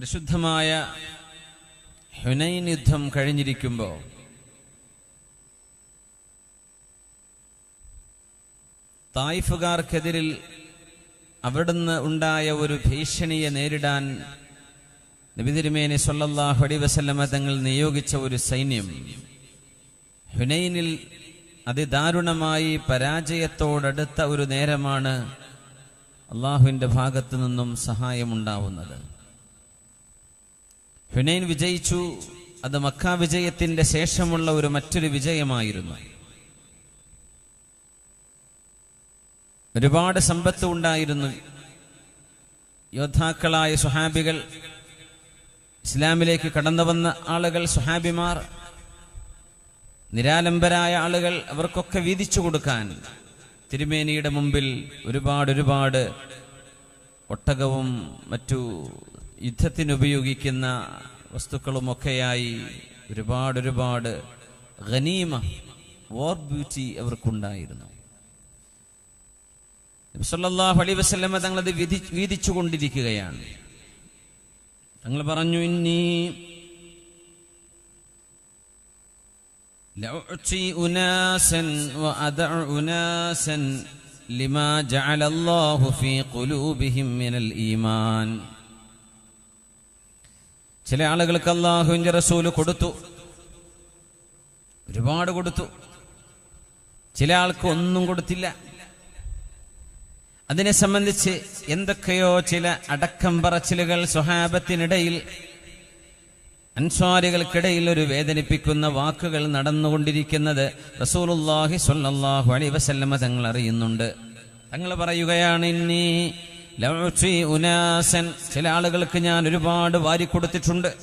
പരിശുദ്ധമായ ഹുനൈൻ യുദ്ധം കഴിഞ്ഞിരിക്കുമ്പോൾ തായിഫുകാർക്കെതിരിൽ അവിടുന്ന് ഉണ്ടായ ഒരു ഭീഷണിയെ നേരിടാൻ നബിതിരുമേനി സൊല്ലാഹു അലൈഹി വസല്ലമ തങ്ങൾ നിയോഗിച്ച ഒരു സൈന്യം. ഹുനൈനിൽ അതിദാരുണമായി പരാജയത്തോടടുത്ത ഒരു നേരമാണ് അള്ളാഹുവിന്റെ ഭാഗത്തു നിന്നും സഹായമുണ്ടാവുന്നത്. ഹുനൈൻ വിജയിച്ചു. അത് മക്ക വിജയത്തിന്റെ ശേഷമുള്ള ഒരു മറ്റൊരു വിജയമായിരുന്നു. ഒരുപാട് സമ്പത്ത് ഉണ്ടായിരുന്നു. യോദ്ധാക്കളായ സുഹാബികൾ ഇസ്ലാമിലേക്ക് കടന്നു വന്ന ആളുകൾ സുഹാബിമാർ നിരാലംബരായ ആളുകൾ അവർക്കൊക്കെ വീതിച്ചു കൊടുക്കാൻ തിരുമേനിയുടെ മുമ്പിൽ ഒരുപാട് ഒരുപാട് ഒട്ടകവും മറ്റു യുദ്ധത്തിനുപയോഗിക്കുന്ന വസ്തുക്കളുമൊക്കെയായി ഒരുപാട് ഒരുപാട് ഖനീമ വോർ ബ്യൂട്ടി അവർക്കുണ്ടായിരുന്നു നബി സല്ലല്ലാഹു അലൈഹി വസല്ലമ തങ്ങളത് വിധി വീതിച്ചു കൊണ്ടിരിക്കുകയാണ് തങ്ങൾ പറഞ്ഞു ഇന്നീ لأعطي أناسا وأدع أناسا لما جعل الله في قلوبهم من الإيمان ചില ആളുകൾക്ക് അള്ളാഹുവിന്റെ റസൂൽ കൊടുത്തു. ഒരുപാട് കൊടുത്തു. ചില ആൾക്ക് ഒന്നും കൊടുത്തില്ല. അതിനെ സംബന്ധിച്ച് എന്തൊക്കെയോ ചില അടക്കം പറച്ചിലുകൾ സ്വഹാബത്തിനിടയിൽ അൻസ്വാരികൾക്കിടയിൽ ഒരു വേദനിപ്പിക്കുന്ന വാക്കുകൾ നടന്നുകൊണ്ടിരിക്കുന്നത് റസൂലുല്ലാഹി സ്വല്ലല്ലാഹു അലൈഹി വസല്ലമ തങ്ങൾ അറിയുന്നുണ്ട്. തങ്ങൾ പറയുകയാണ് ഇന്നീ ഉനാസൻ. ചില ആളുകൾക്ക് ഞാൻ ഒരുപാട് വാരി കൊടുത്തിട്ടുണ്ട്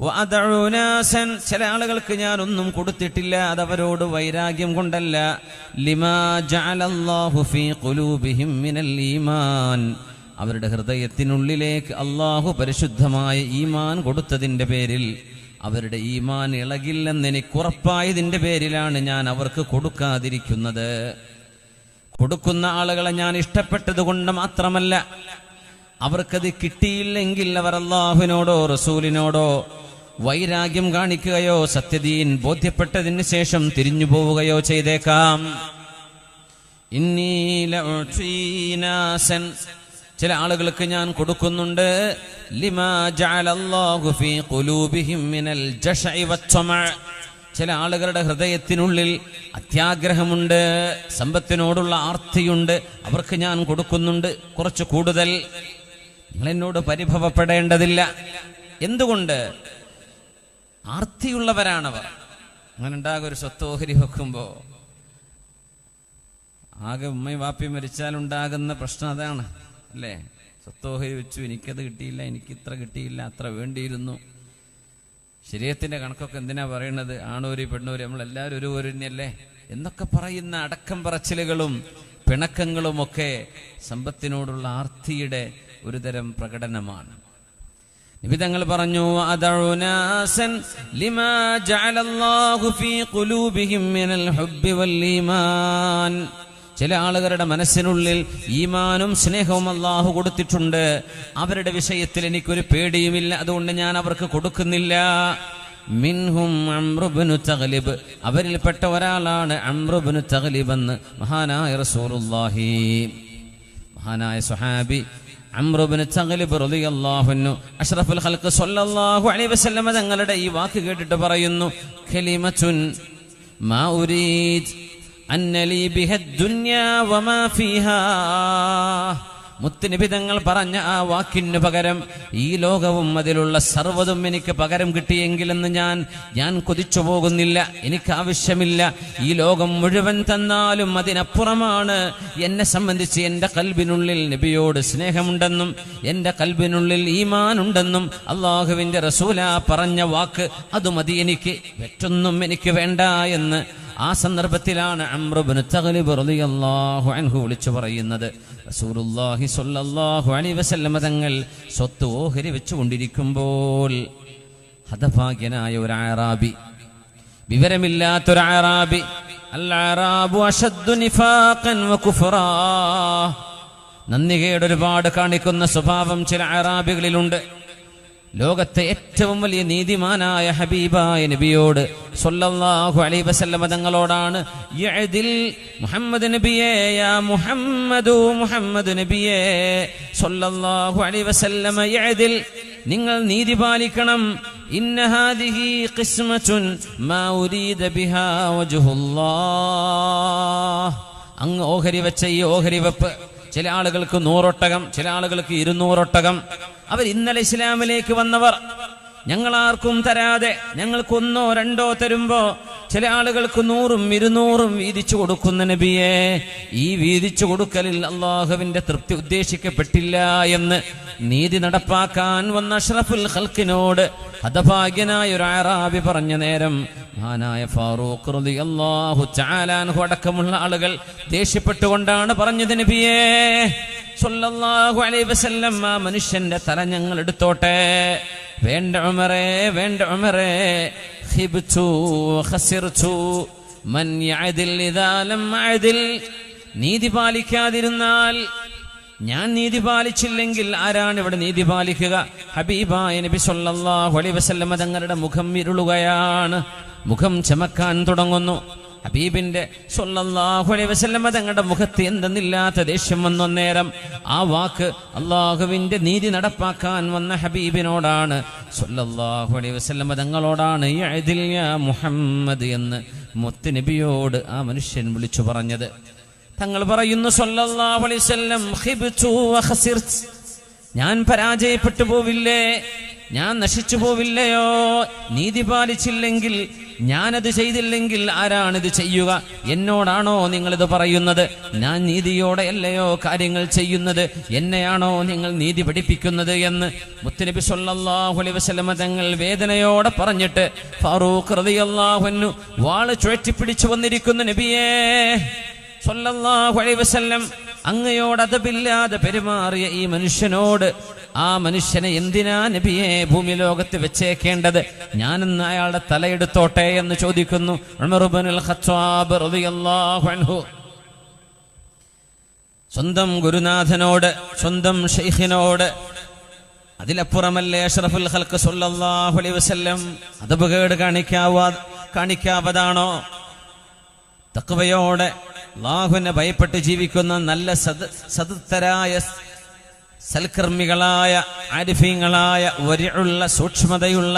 വഅദഉ ഉനാസൻ. ചില ആളുകൾക്ക് ഞാൻ ഒന്നും കൊടുത്തിട്ടില്ല. അത് അവരോട് വൈരാഗ്യം കൊണ്ടല്ല. ലിമാ ജഅലല്ലാഹു ഫീ ഖുലൂബിഹിം മിനൽ ഈമാൻ. അവരുടെ ഹൃദയത്തിനുള്ളിലേക്ക് അള്ളാഹു പരിശുദ്ധമായ ഈമാൻ കൊടുത്തതിന്റെ പേരിൽ അവരുടെ ഈമാൻ ഇളകില്ലെന്ന് എനിക്കുറപ്പായതിന്റെ പേരിലാണ് ഞാൻ അവർക്ക് കൊടുക്കാതിരിക്കുന്നത്. കൊടുക്കുന്ന ആളുകളെ ഞാൻ ഇഷ്ടപ്പെട്ടത് കൊണ്ട് മാത്രമല്ല അവർക്കത് കിട്ടിയില്ലെങ്കിൽ അവർ അള്ളാഹുവിനോടോ റസൂലിനോടോ വൈരാഗ്യം കാണിക്കുകയോ സത്യദീൻ ബോധ്യപ്പെട്ടതിന് ശേഷം തിരിഞ്ഞു പോവുകയോ ചെയ്തേക്കാം. ചില ആളുകൾക്ക് ഞാൻ കൊടുക്കുന്നുണ്ട് ലിമാ ജഅലല്ലാഹു ഫീ ഖുലൂബിഹിം മിനൽ ജശഇ വത്തമഅ ചില ആളുകളുടെ ഹൃദയത്തിനുള്ളിൽ അത്യാഗ്രഹമുണ്ട് സമ്പത്തിനോടുള്ള ആർത്തിയുണ്ട് അവർക്ക് ഞാൻ കൊടുക്കുന്നുണ്ട് കുറച്ച് കൂടുതൽ. നിങ്ങളെന്നോട് പരിഭവപ്പെടേണ്ടതില്ല. എന്തുകൊണ്ട്? ആർത്തിയുള്ളവരാണവർ. അങ്ങനെ ഉണ്ടാകും ഒരു സ്വത്തോഹരി വെക്കുമ്പോ ആകെ ഉമ്മയും മരിച്ചാൽ ഉണ്ടാകുന്ന പ്രശ്നം അതാണ് അല്ലേ? സ്വത്തോഹരി വെച്ചു എനിക്കത് കിട്ടിയില്ല എനിക്ക് ഇത്ര കിട്ടിയില്ല അത്ര വേണ്ടിയിരുന്നു. ശരീരത്തിന്റെ കണക്കൊക്കെ എന്തിനാ പറയുന്നത്? ആണൂരി പെണ്ണൂരി നമ്മളെല്ലാവരും ഒരു ഒരു തന്നെയല്ലേ? എന്നൊക്കെ പറയുന്ന അടക്കം പറച്ചിലുകളും പിണക്കങ്ങളും ഒക്കെ സമ്പത്തിനോടുള്ള ആർത്തിയുടെ ഒരു തരം പ്രകടനമാണ് നിബിതങ്ങൾ പറഞ്ഞു അദഉനാസൻ ലിമാ ജഅലല്ലാഹു ഫീ ഖുലൂബിഹിം മിനൽ വൽ ഈമാൻ. ചില ആളുകളുടെ മനസ്സിനുള്ളിൽ ഈമാനും സ്നേഹവും അള്ളാഹു കൊടുത്തിട്ടുണ്ട്. അവരുടെ വിഷയത്തിൽ എനിക്കൊരു പേടിയുമില്ല. അതുകൊണ്ട് ഞാൻ അവർക്ക് കൊടുക്കുന്നില്ല. മിൻഹും അമ്രുബിനു തഗ്ലിബ്. അവരിൽപ്പെട്ട ഒരാളാണ് അമ്രുബിനു തഗ്ലിബ് എന്ന് മഹാനായ റസൂലുള്ളാഹി. മഹാനായ സുഹാബി അമ്രുബിന് തഗ്ലിബ് റളിയല്ലാഹു അൻഹു അഷ്റഫുൽ ഖൽഖ് സ്വല്ലല്ലാഹു അലൈഹി വസല്ലമ തങ്ങളുടെ ഈ വാക്ക് കേട്ടിട്ട് പറയുന്നു ഖലിമത്തുൻ മാ ഉരീദ്. അന്നലി ബിഹദ്ദുന്യ വമാ ഫീഹാ. മുത്തുനബി തങ്ങൾ പറഞ്ഞ ആ വാക്കിന് പകരം ഈ ലോകവും അതിലുള്ള സർവതും എനിക്ക് പകരം കിട്ടിയെങ്കിലെന്ന് ഞാൻ ഞാൻ കൊതിച്ചു പോകുന്നില്ല എനിക്ക് ആവശ്യമില്ല. ഈ ലോകം മുഴുവൻ തന്നാലും അതിനപ്പുറമാണ്. എന്നെ സംബന്ധിച്ച് എന്റെ കൽബിനുള്ളിൽ നബിയോട് സ്നേഹമുണ്ടെന്നും എന്റെ കൽബിനുള്ളിൽ ഈമാൻ ഉണ്ടെന്നും അള്ളാഹുവിന്റെ റസൂല പറഞ്ഞ വാക്ക് അത് മതി എനിക്ക് മറ്റൊന്നും എനിക്ക് വേണ്ട എന്ന് ആ സന്ദർഭത്തിലാണ് അമ്രുബിന് തഗ്ലിബ് റളിയല്ലാഹു അൻഹു വിളിച്ചു പറയുന്നത്. റസൂലുള്ളാഹി സ്വല്ലല്ലാഹു അലൈഹി വസല്ലമ തങ്ങൾ സ്വത്ത് ഓഹരി വെച്ചുകൊണ്ടിരിക്കുമ്പോൾ ഹതഭാഗ്യനായ ഒരു ആറാബി വിവരമില്ലാത്തൊരു ആറാബി അൽ ആറാബു അശദ്ദു നിഫാഖൻ വകുഫറാ നന്ദികേട് ഒരുപാട് കാണിക്കുന്ന സ്വഭാവം ചില ആറാബികളിലുണ്ട് ലോകത്തെ ഏറ്റവും വലിയ നീതിമാനായ ഹബീബായ നബിയോട് സൊല്ലാഹു അലൈ വസല്ലമ തങ്ങളോടാണ് മുഹമ്മദ് നബിയേ യാ മുഹമ്മദു മുഹമ്മദ് നബിയേ സൊല്ലാഹു അലൈ വസല്ലമ യഅദിൽ നിങ്ങൾ നീതി പാലിക്കണം. ഇന്ന ഹാദിഹി ഖിസ്മത്തുൻ മാ ഉരീദ ബിഹാ വജ്ഹുല്ലാഹ്. അങ്ങ് ഓഹരി വെച്ച ഈ ഓഹരി വെപ്പ് ചില ആളുകൾക്ക് നൂറൊട്ടകം ചില ആളുകൾക്ക് ഇരുന്നൂറൊട്ടകം. അവർ ഇന്നലെ ഇസ്ലാമിലേക്ക് വന്നവർ. ഞങ്ങളാർക്കും തരാതെ ഞങ്ങൾക്കൊന്നോ രണ്ടോ തരുമ്പോ ചില ആളുകൾക്ക് നൂറും ഇരുന്നൂറും വീതിച്ചു കൊടുക്കുന്ന നബിയെ ഈ വീതിച്ചു കൊടുക്കലിൽ അള്ളാഹുവിന്റെ തൃപ്തി ഉദ്ദേശിക്കപ്പെട്ടില്ല എന്ന് നീതി നടപ്പാക്കാൻ വന്ന അഷ്റഫുൽ ഹൽക്കിനോട് ഹതഭാഗ്യനായ ഒരു ആറാബി പറഞ്ഞ നേരം മഹാനായ ഫാറൂഖ് റളിയല്ലാഹു തആലാൻഹു അടക്കമുള്ള ആളുകൾ ദേഷ്യപ്പെട്ടുകൊണ്ടാണ് പറഞ്ഞു നബിയേ. സല്ലല്ലാഹു അലൈഹി വസല്ലം ആ മനുഷ്യന്റെ തല ഞങ്ങൾ എടുത്തോട്ടെ. വേണ്ട ഉമറേ വേണ്ട ഉമറേ. ഖിബ്തു ഖസിർതു മൻ യഅദിൽ ഇദാ ലം അഅദിൽ നീതി പാലിക്കാതിരുന്നാൽ ഞാൻ നീതി പാലിച്ചില്ലെങ്കിൽ ആരാണ് ഇവിടെ നീതി പാലിക്കുക? ഹബീബായ നബി സല്ലല്ലാഹു അലൈഹി വസല്ലം തങ്ങളുടെ മുഖം ഇരുളുകയാണ്. മുഖം ചമക്കാൻ തുടങ്ങുന്നു. ഹബീബിന്റെ തങ്ങളുടെ മുഖത്ത് എന്തെന്നില്ലാത്ത ദേഷ്യം വന്ന നേരം ആ വാക്ക് അള്ളാഹുവിന്റെ നീതി നടപ്പാക്കാൻ വന്ന ഹബീബിനോടാണ്. തങ്ങളോടാണ് മുഹമ്മദ് എന്ന് മുത്ത് നബിയോട് ആ മനുഷ്യൻ വിളിച്ചു പറഞ്ഞത്. തങ്ങൾ പറയുന്നു ഞാൻ പരാജയപ്പെട്ടു പോവില്ലേ? ഞാൻ നശിച്ചു പോവില്ലയോ? നീതി പാലിച്ചില്ലെങ്കിൽ ഞാനത് ചെയ്തില്ലെങ്കിൽ ആരാണിത് ചെയ്യുക? എന്നോടാണോ നിങ്ങളിത് പറയുന്നത്? ഞാൻ നീതിയോടെ അല്ലയോ കാര്യങ്ങൾ ചെയ്യുന്നത്? എന്നെയാണോ നിങ്ങൾ നീതി പഠിപ്പിക്കുന്നത് എന്ന് മുത്തനബി സൊല്ലാഹുലി അലൈഹി വസല്ലമ തങ്ങൾ വേദനയോടെ പറഞ്ഞിട്ട് ഫാറൂഖ് റളിയല്ലാഹു അൻഹു വാൾ ചുഴറ്റിപ്പിടിച്ചു വന്നിരിക്കുന്ന നബിയേ. സൊല്ലാഹുലി അലൈഹി വസല്ലം അങ്ങയോട് പെരുമാറിയ ഈ മനുഷ്യനോട് ആ മനുഷ്യനെ എന്തിനാ നബിയെ ഭൂമി ലോകത്ത് വെച്ചേക്കേണ്ടത്? ഞാനെന്ന് അയാളുടെ തലയെടുത്തോട്ടെ എന്ന് ചോദിക്കുന്നു. സ്വന്തം ഗുരുനാഥനോട് സ്വന്തം ഷെയ്ഖിനോട് അതിലപ്പുറമല്ലേ അഷ്റഫുൽ ഹൽക്ക് സുല്ലാഹുലി വസ്ല്ലം അതബുകേട് കാണിക്കാവാ കാണിക്കാവതാണോ? തക്വയോടെ അള്ളാഹുവിനെ ഭയപ്പെട്ട് ജീവിക്കുന്ന നല്ല സത് സദുത്തരായ സൽക്കർമ്മികളായ ആരിഫീങ്ങളായ വരിയുള്ള സൂക്ഷ്മതയുള്ള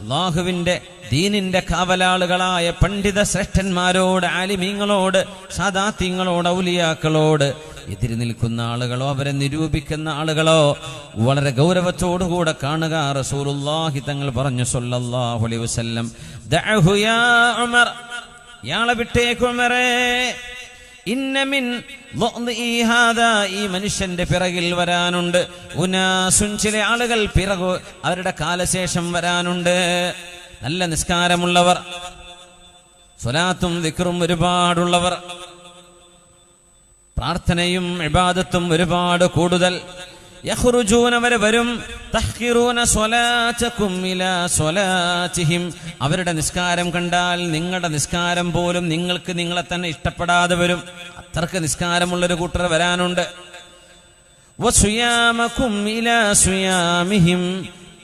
അള്ളാഹുവിന്റെ ദീനിന്റെ കാവലാളുകളായ പണ്ഡിത ശ്രേഷ്ഠന്മാരോട് ആലിമീങ്ങളോട് സാദാത്യങ്ങളോട് ഔലിയാക്കളോട് എതിരി നിൽക്കുന്ന ആളുകളോ അവരെ നിരൂപിക്കുന്ന ആളുകളോ വളരെ ഗൗരവത്തോടുകൂടെ കാണുക. റസൂലുള്ളാഹി തങ്ങൾ പറഞ്ഞു സല്ലല്ലാഹു അലൈഹി വസല്ലം ദഅഹു യാ ഉമർ വിട്ടേക്കുമറേ ഇന്നമിൻ ഈ മനുഷ്യന്റെ പിറകിൽ വരാനുണ്ട്. ഉനാസുൻ ചില ആളുകൾ പിറകു അവരുടെ കാലശേഷം വരാനുണ്ട്. നല്ല നിസ്കാരമുള്ളവർ സ്വലാത്തും ദിക്റും ഒരുപാടുള്ളവർ പ്രാർത്ഥനയും ഇബാദത്തും ഒരുപാട് കൂടുതൽ. വരെ. വരും ഇലാ അവരുടെ നിസ്കാരം കണ്ടാൽ നിങ്ങളുടെ നിസ്കാരം പോലും നിങ്ങൾക്ക് നിങ്ങളെ തന്നെ ഇഷ്ടപ്പെടാതെ വരും. അത്രയ്ക്ക് നിസ്കാരമുള്ളൊരു കൂട്ടർ വരാനുണ്ട്. ഇലാ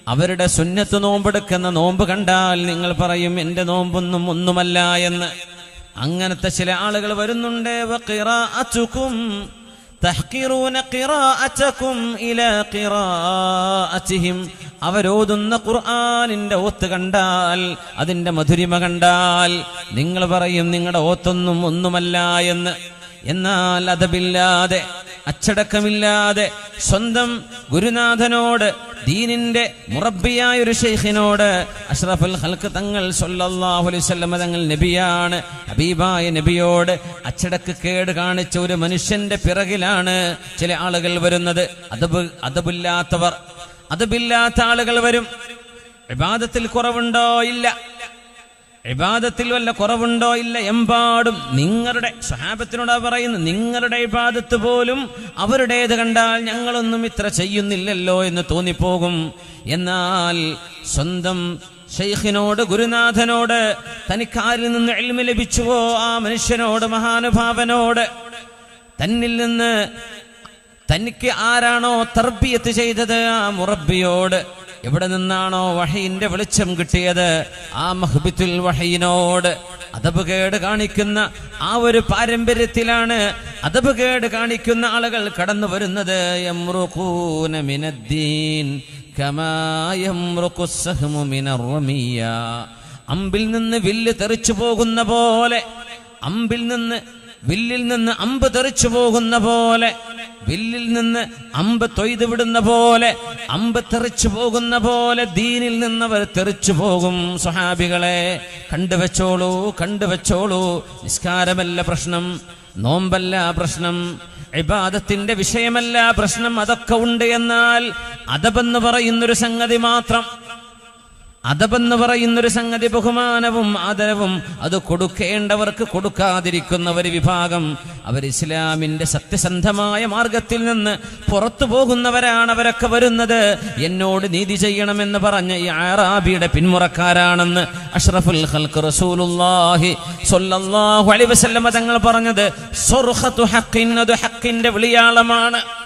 അവരുടെ സുന്നത്ത് നോമ്പെടുക്കുന്ന നോമ്പ് കണ്ടാൽ നിങ്ങൾ പറയും എന്റെ നോമ്പൊന്നും ഒന്നുമല്ല എന്ന്. അങ്ങനത്തെ ചില ആളുകൾ വരുന്നുണ്ട്. തഹ്കിറൂന ഖിറാഅതകും ഇലാ ഖിറാഅതിഹിം. അവരോതുന്ന ഖുർആനിന്റെ ഓത്ത് കണ്ടാൽ അതിന്റെ മധുരിമ കണ്ടാൽ നിങ്ങൾ പറയും നിങ്ങളുടെ ഓത്തൊന്നും ഒന്നുമല്ല എന്ന്. എന്നാൽ അതബില്ലാതെ അച്ചടക്കമില്ലാതെ സ്വന്തം ഗുരുനാഥനോട് ദീനിന്റെ മുറബിയായ ഒരു ഷെയ്ഖിനോട് അഷ്റഫുൽ ഹൽക്ക് തങ്ങൾ വസല്ലം തങ്ങൾ നബിയാണ്. ഹബീബായ നബിയോട് അച്ചടക്ക് കേട് കാണിച്ച ഒരു മനുഷ്യന്റെ പിറകിലാണ് ചില ആളുകൾ വരുന്നത്. അതബ് അതബില്ലാത്തവർ അതബില്ലാത്ത ആളുകൾ വരും. വിവാദത്തിൽ കുറവുണ്ടോ? ഇല്ല. ഇബാദത്തിൽ വല്ല കുറവുണ്ടോ? ഇല്ല എമ്പാടും. നിങ്ങളുടെ സ്വഹാബത്തിനോടാ പറയുന്നു നിങ്ങളുടെ ഇബാദത്ത് പോലും അവരുടേത് കണ്ടാൽ ഞങ്ങളൊന്നും ഇത്ര ചെയ്യുന്നില്ലല്ലോ എന്ന് തോന്നിപ്പോകും. എന്നാൽ സ്വന്തം ഷെയ്ഖിനോട് ഗുരുനാഥനോട് തനിക്കാരിൽ നിന്ന് എൽമ ലഭിച്ചുവോ? ആ മനുഷ്യനോട് മഹാനുഭാവനോട് തന്നിൽ നിന്ന് തനിക്ക് ആരാണോ തർബിയത്ത് ചെയ്തത്? ആ മുറബിയോട് എവിടെ നിന്നാണോ വഹയിന്റെ വെളിച്ചം കിട്ടിയത്? ആ മഹബിത്തുൽ വഹയിനോട് അതപുകേട് കാണിക്കുന്ന ആ ഒരു പാരമ്പര്യത്തിലാണ് അതപുകേട് കാണിക്കുന്ന ആളുകൾ കടന്നു വരുന്നത്. അമ്പിൽ നിന്ന് വില്ല് തെറിച്ചു പോകുന്ന പോലെ അമ്പിൽ നിന്ന് വില്ലിൽ നിന്ന് അമ്പ് തെറിച്ചു പോകുന്ന പോലെ വില്ലിൽ നിന്ന് അമ്പ് തൊയ്ത് വിടുന്ന പോലെ അമ്പ് തെറിച്ചു പോകുന്ന പോലെ ദീനിൽ നിന്നവർ തെറിച്ചു പോകും സ്വഹാബികളെ. കണ്ടുവച്ചോളൂ കണ്ടുവച്ചോളൂ. നിസ്കാരമല്ല പ്രശ്നം നോമ്പല്ല പ്രശ്നം ഇബാദത്തിന്റെ വിഷയമല്ല പ്രശ്നം അതൊക്കെ ഉണ്ട് എന്നാൽ അതബെന്ന് പറയുന്നൊരു സംഗതി മാത്രം. അതബെന്ന് പറയുന്നൊരു സംഗതി ബഹുമാനവും ആദരവും അത് കൊടുക്കേണ്ടവർക്ക് കൊടുക്കാതിരിക്കുന്ന ഒരു വിഭാഗം. അവർ ഇസ്ലാമിന്റെ സത്യസന്ധമായ മാർഗത്തിൽ നിന്ന് പുറത്തു പോകുന്നവരാണ് അവരൊക്കെ വരുന്നത്. എന്നോട് നീതി ചെയ്യണമെന്ന് പറഞ്ഞ ഈ ആറാബിയുടെ പിന്മുറക്കാരാണെന്ന് അഷ്റഫുൽ ഹൽക്ക് വസല്ലമ തങ്ങൾ പറഞ്ഞത് ഹക്കിന്റെ വിളിയാളമാണ്.